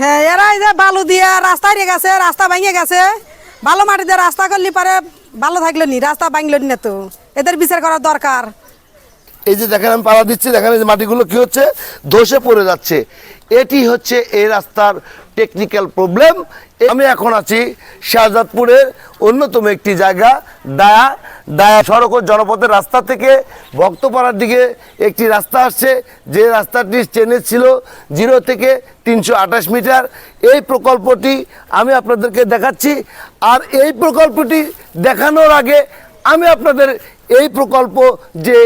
হ্যাঁ এরা এই যে বালু দিয়ে রাস্তা রে গেছে, রাস্তা ভেঙে গেছে। ভালো মাটি দিয়ে রাস্তা করলে পারে ভালো থাকল নি, রাস্তা ভাঙলো নি তো। এদের বিচার করা দরকার। এই যে দেখেন, আমি পাড়া দিচ্ছি, দেখেন এই যে মাটিগুলো কি হচ্ছে? ধসে পড়ে যাচ্ছে। এটি হচ্ছে এই রাস্তার টেকনিক্যাল প্রবলেম আমি এখন আছি শাহজাদপুরের অন্যতম একটি জায়গা, দায়া। দায়া সড়ক ও জনপথের রাস্তা থেকে ভক্তপাড়ার দিকে একটি রাস্তা আসছে। যে রাস্তাটি চেনে ছিল জিরো থেকে তিনশো আঠাশ মিটার। এই প্রকল্পটি আমি আপনাদেরকে দেখাচ্ছি। আর এই প্রকল্পটি দেখানোর আগে আমি আপনাদের এই প্রকল্প যে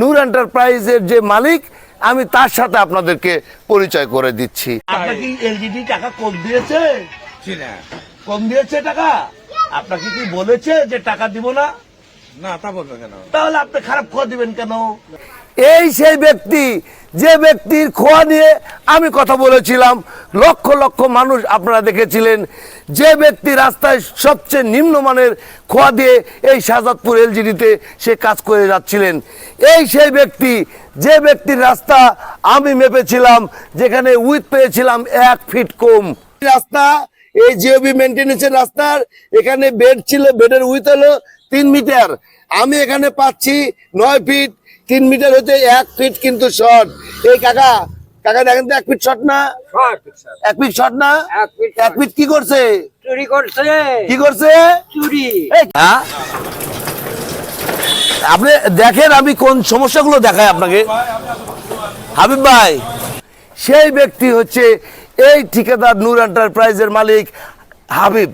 নূর এন্টারপ্রাইজের যে মালিক আমি তার সাথে আপনাদেরকে পরিচয় করে দিচ্ছি। আপনার কি এলজিডি টাকা কম দিয়েছে? কম দিয়েছে টাকা? আপনাকে কি বলেছে যে টাকা দিব না? না তা বলবে কেন? তাহলে আপনি খারাপ খোয়া দিবেন কেন? এই সেই ব্যক্তি, যে ব্যক্তির খোয়া নিয়ে আমি কথা বলেছিলাম, লক্ষ লক্ষ মানুষ আপনারা দেখেছিলেন, যে ব্যক্তি রাস্তায় সবচেয়ে নিম্নমানের খোয়া দিয়ে এই শাহজাদপুর এলজিডিতে সে কাজ করে যাচ্ছিলেন। এই সেই ব্যক্তি, যে ব্যক্তির রাস্তা আমি মেপেছিলাম, যেখানে উইথ পেয়েছিলাম এক ফিট কম। রাস্তা, এই জিওবি মেনটেন্যান্সের রাস্তার, এখানে বেড ছিল বেডের উইথ হলো তিন মিটার আমি এখানে পাচ্ছি নয় ফিট তিন মিটার হতে এক ফিট কিন্তু শর্ট এই কাকা কাকা দেখেন তো এক ফিট শর্ট না? এক ফিট শর্ট না? এক ফিট কি করছে? চুরি করছে। কি করছে? চুরি? আপনি দেখেন আমি কোন সমস্যাগুলো দেখাই আপনাকে। হাবিব ভাই সেই ব্যক্তি হচ্ছে এই ঠিকাদার নূর এন্টারপ্রাইজের মালিক হাবিব।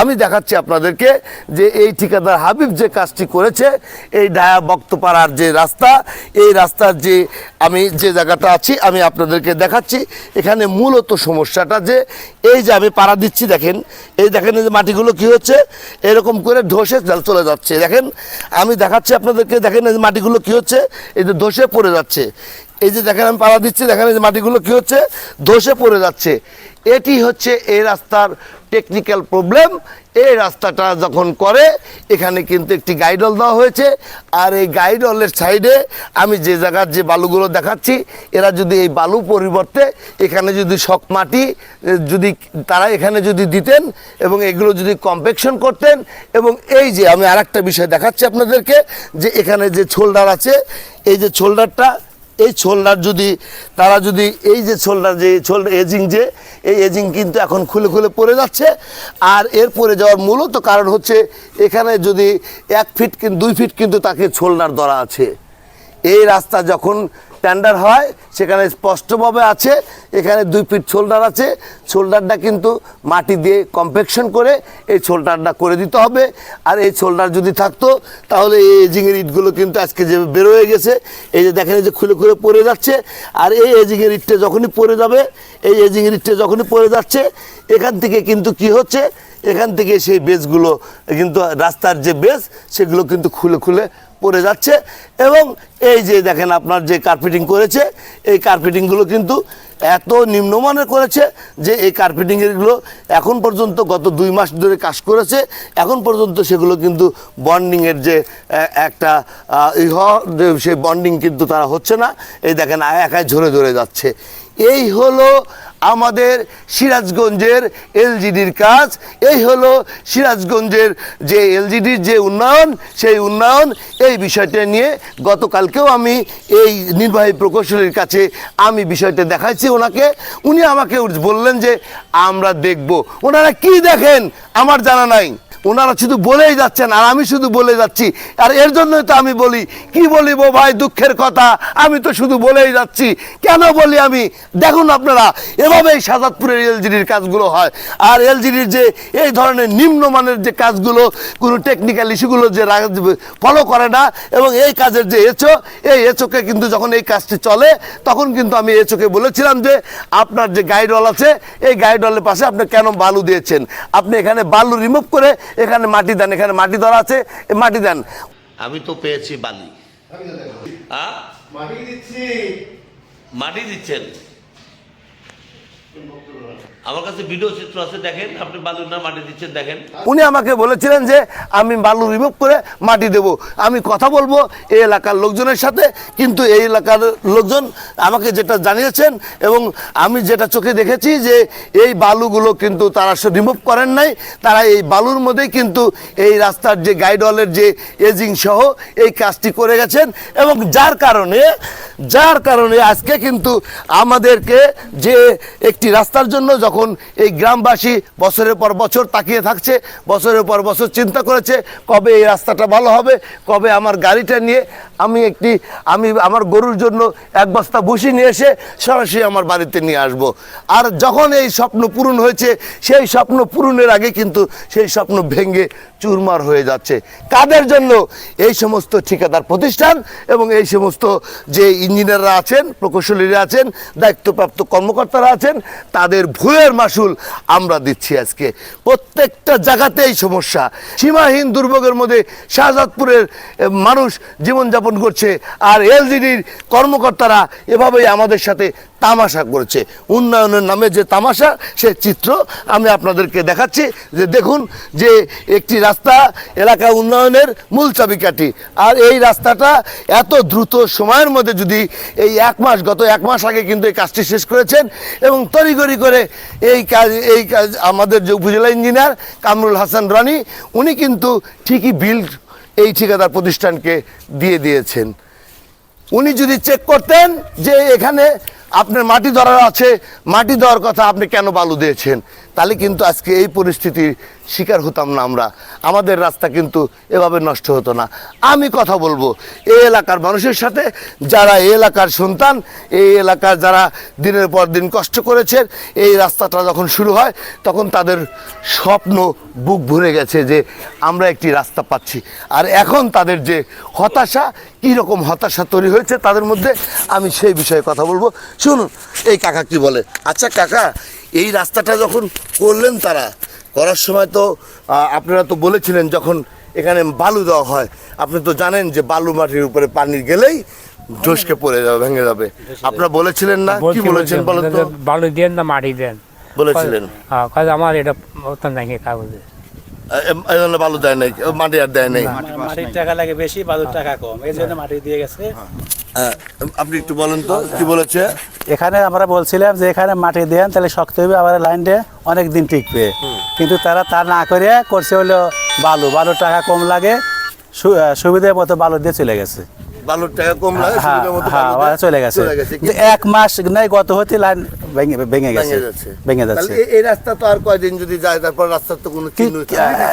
আমি দেখাচ্ছি আপনাদেরকে যে এই ঠিকাদার হাবিব যে কাজটি করেছে, এই ডায়া বক্তপাড়ার যে রাস্তা, এই রাস্তার যে আমি যে জায়গাটা আছি, আমি আপনাদেরকে দেখাচ্ছি। এখানে মূলত সমস্যাটা যে, এই যে আমি পাড়া দিচ্ছি, দেখেন, এই দেখেন যে মাটিগুলো কি হচ্ছে, এরকম করে ধসে চলে যাচ্ছে। দেখেন, আমি দেখাচ্ছি আপনাদেরকে, দেখেন এই মাটিগুলো কি হচ্ছে, এই যে ধসে পড়ে যাচ্ছে। এই যে দেখেন, আমি পাড়া দিচ্ছি, দেখেন এই যে মাটিগুলো কি হচ্ছে? ধসে পড়ে যাচ্ছে। এটি হচ্ছে এই রাস্তার টেকনিক্যাল প্রবলেম এই রাস্তাটা যখন করে, এখানে কিন্তু একটি গাইডল দেওয়া হয়েছে। আর এই গাইডলের সাইডে আমি যে জায়গার যে বালুগুলো দেখাচ্ছি, এরা যদি এই বালু পরিবর্তে এখানে যদি শক মাটি যদি তারা এখানে যদি দিতেন এবং এগুলো যদি কম্পেকশন করতেন এবং এই যে আমি আরেকটা বিষয় দেখাচ্ছি আপনাদেরকে, যে এখানে যে ছোলডার আছে, এই যে ছোলডারটা এই ছোলনার যদি, তারা যদি এই যে ছোলনার যে, ছোল এজিং যে, এই এজিং কিন্তু এখন খুলে খুলে পড়ে যাচ্ছে। আর এর পড়ে যাওয়ার মূলত কারণ হচ্ছে এখানে যদি এক ফিট কিন্তু দুই ফিট কিন্তু তাকে ছোলনার ধরা আছে। এই রাস্তা যখন টেন্ডার হয়, সেখানে স্পষ্টভাবে আছে, এখানে দুই ফিট শোল্ডার আছে শোল্ডারটা কিন্তু মাটি দিয়ে কম্পেকশন করে এই শোল্ডারটা করে দিতে হবে। আর এই শোল্ডার যদি থাকতো, তাহলে এই এজিংয়ের ইটগুলো কিন্তু আজকে যে বের হয়ে গেছে, এই যে দেখেন যে খুলে খুলে পড়ে যাচ্ছে। আর এই এজিংয়ের ইটটা যখনই পড়ে যাবে, এই এজিংয়ের ইটটা যখনই পড়ে যাচ্ছে, এখান থেকে কিন্তু কি হচ্ছে, এখান থেকে সেই বেসগুলো কিন্তু রাস্তার যে বেস, সেগুলো কিন্তু খুলে খুলে পড়ে যাচ্ছে। এবং এই যে দেখেন আপনার যে কার্পেটিং করেছে, এই কার্পেটিংগুলো কিন্তু এত নিম্নমানের করেছে যে এই কার্পেটিংয়েরগুলো এখন পর্যন্ত গত দুই মাস ধরে কাজ করেছে, এখন পর্যন্ত সেগুলো কিন্তু বন্ডিংয়ের যে একটা সেই বন্ডিং কিন্তু তারা হচ্ছে না। এই দেখেন, একাই ঝরে ধরে যাচ্ছে। এই হলো আমাদের সিরাজগঞ্জের এলজিডির কাজ। এই হলো সিরাজগঞ্জের যে এলজিডির যে উন্নয়ন, সেই উন্নয়ন এই বিষয়টা নিয়ে গতকালকেও আমি এই নির্বাহী প্রকৌশলীর কাছে আমি বিষয়টা দেখাইছি ওনাকে। উনি আমাকে বললেন যে, আমরা দেখব। ওনারা কি দেখেন আমার জানা নাই। ওনারা শুধু বলেই যাচ্ছেন আর আমি শুধু বলে যাচ্ছি। আর এর জন্যই তো আমি বলি, কি বলিব ভাই, দুঃখের কথা? আমি তো শুধু বলেই যাচ্ছি। কেন বলি আমি? দেখুন আপনারা, এভাবেই সাজাদপুরের এলজিডির কাজগুলো হয়। আর এলজিডির যে এই ধরনের নিম্নমানের যে কাজগুলো, কোনো টেকনিক্যাল ইস্যুগুলো যে ফলো করে না, এবং এই কাজের যে এচো এই এচোকে কিন্তু যখন এই কাজটি চলে, তখন কিন্তু আমি এচোকে বলেছিলাম যে, আপনার যে গাইডওয়াল আছে, এই গাইডওয়ালের পাশে আপনি কেন বালু দিয়েছেন? আপনি এখানে বালু রিমুভ করে এখানে মাটি দেন এখানে মাটি ধরা আছে মাটি দেন। আমি তো পেয়েছি বালি। আ? মাটি দিচ্ছেন? উনি আমাকে বলেছিলেন যে, আমি বালু রিমুভ করে মাটি দেব। আমি কথা বলব এই এলাকার লোকজনের সাথে, কিন্তু এই এলাকার লোকজন আমাকে যেটা জানিয়েছেন এবং আমি যেটা চোখে দেখেছি যে, এই বালুগুলো কিন্তু তারা রিমুভ করেন নাই। তারা এই বালুর মধ্যেই কিন্তু এই রাস্তার যে গাইডওয়ালের যে এজিং সহ এই কাজটি করে গেছেন এবং যার কারণে যার কারণে আজকে কিন্তু আমাদেরকে যে একটি রাস্তার জন্য যখন এই গ্রামবাসী বছরের পর বছর তাকিয়ে থাকছে, বছরের পর বছর চিন্তা করেছে, কবে এই রাস্তাটা ভালো হবে, কবে আমার গাড়িটা নিয়ে আমি একটি, আমি আমার গরুর জন্য এক বস্তা ভুসি নিয়ে এসে সরাসরি আমার বাড়িতে নিয়ে আসব। আর যখন এই স্বপ্ন পূরণ হয়েছে, সেই স্বপ্ন পূরণের আগে কিন্তু সেই স্বপ্ন ভেঙে চুরমার হয়ে যাচ্ছে। কাদের জন্য? এই সমস্ত ঠিকাদার প্রতিষ্ঠান এবং এই সমস্ত যে ইঞ্জিনিয়াররা আছেন, প্রকৌশলীরা আছেন, দায়িত্বপ্রাপ্ত কর্মকর্তারা আছেন তাদের ভুলের মাসুল আমরা দিচ্ছি আজকে। প্রত্যেকটা জায়গাতেই সমস্যা। সীমাহীন দুর্ভোগের মধ্যে শাহজাদপুরের মানুষ জীবনযাপন করছে আর এলজিডির কর্মকর্তারা এভাবেই আমাদের সাথে তামাশা করেছে। উন্নয়নের নামে যে তামাশা, সে চিত্র আমি আপনাদেরকে দেখাচ্ছি। যে দেখুন যে একটি রাস্তা এলাকা উন্নয়নের মূল চাবিকাঠি। আর এই রাস্তাটা এত দ্রুত সময়ের মধ্যে যদি এই এক মাস, গত এক মাস আগে কিন্তু এই কাজটি শেষ করেছেন এবং তড়িঘড়ি করে এই কাজ এই কাজ আমাদের যে উপজেলা ইঞ্জিনিয়ার কামরুল হাসান রানি, উনি কিন্তু ঠিকই বিল এই ঠিকাদার প্রতিষ্ঠানকে দিয়ে দিয়েছেন। উনি যদি চেক করতেন যে এখানে আপনার মাটি ধরার আছে, মাটি দেওয়ার কথা আপনি কেন বালু দিয়েছেন, তাহলে কিন্তু আজকে এই পরিস্থিতির শিকার হতাম না আমরা। আমাদের রাস্তা কিন্তু এভাবে নষ্ট হতো না। আমি কথা বলব, এই এলাকার মানুষের সাথে, যারা এই এলাকার সন্তান, এই এলাকার যারা দিনের পর দিন কষ্ট করেছেন এই রাস্তাটা যখন শুরু হয়, তখন তাদের স্বপ্ন বুক ভরে গেছে যে আমরা একটি রাস্তা পাচ্ছি। আর এখন তাদের যে হতাশা, কী রকম হতাশা তৈরি হয়েছে তাদের মধ্যে, আমি সেই বিষয়ে কথা বলব। শুনুন, এই কাকা কি বলে? আচ্ছা কাকা, এই রাস্তাটা যখন করলেন তারা করার সময় তো আপনারা তো বলেছিলেন যখন এখানে বালু দেওয়া হয় আপনি তো জানেন যে বালু মাটির উপরে পানি গেলেই ঢসকে পড়ে যাবে ভেঙে যাবে। আপনারা বলেছিলেন না? কি বলেছেন বলেন তো? বালু দেন না মাটি দেন। বলেছিলেন। হ্যাঁ কাজ আমার এটা অত্যন্ত কাগজে। এই জন্য বালু দেয় নাই মাটি আর দেয় নাই। মাটির টাকা লাগে বেশি বালুর টাকা কম। এই জন্য মাটি দিয়ে গেছে। হ্যাঁ, আপনি একটু বলেন তো কি বলেছে? এখানে আমরা বলছিলাম যে এখানে মাটি দেন তাহলে শক্ত হবে আবার লাইনটা অনেক দিন টিকবে। কিন্তু তারা তা না করে করছে হলো বালু। বালুর টাকা কম লাগে সুবিধার মতো বালু দিয়ে চলে গেছে। বালুর টাকা কম লাগে হ্যাঁ হ্যাঁ ওরা দেয়, চলে গেছে এক মাস নাই গত হতে লাইন ভেঙে ভেঙে গেছে। ভেঙে যাচ্ছে। এই- রাস্তা তো আর কয়দিন যদি যায় তারপর রাস্তার তো কোনো চিহ্ন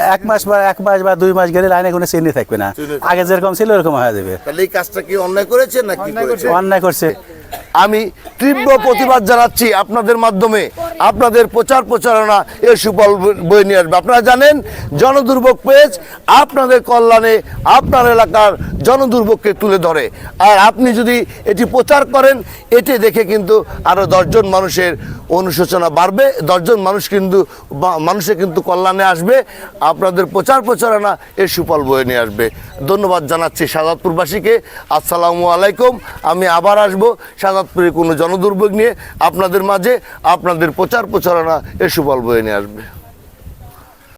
এক মাস বা এক মাস বা দুই মাস গেলে লাইনে কোনো চিহ্ন থাকবে না। আগে যেরকম ছিল ওরকম হয়ে যাবে। তাহলে এই কাজটা কি অন্যায় করেছে না কি করেছে। অন্যায় করছে। আমি তীব্র প্রতিবাদ জানাচ্ছি আপনাদের মাধ্যমে। আপনাদের প্রচার প্রচারণা এ সুফল বয়ে নিয়ে আসবে। আপনারা জানেন জনদুর্ভোগ পেজ আপনাদের কল্যাণে আপনার এলাকার জনদুর্ভোগকে তুলে ধরে। আর আপনি যদি এটি প্রচার করেন এটি দেখে কিন্তু আরও দশজন মানুষের অনুশোচনা বাড়বে, দশজন মানুষ কিন্তু মানুষে কিন্তু কল্যাণে আসবে, আপনাদের প্রচার প্রচারণা এর সুফল বয়ে নিয়ে আসবে। ধন্যবাদ জানাচ্ছি সাজাদপুরবাসীকে, আসসালামু আলাইকুম, আমি আবার আসব সাজাদপুরে কোনো জনদুর্ভোগ নিয়ে, আপনাদের মাঝে আপনাদের প্রচার প্রচারণা এর সুফল বয়ে নিয়ে আসবে।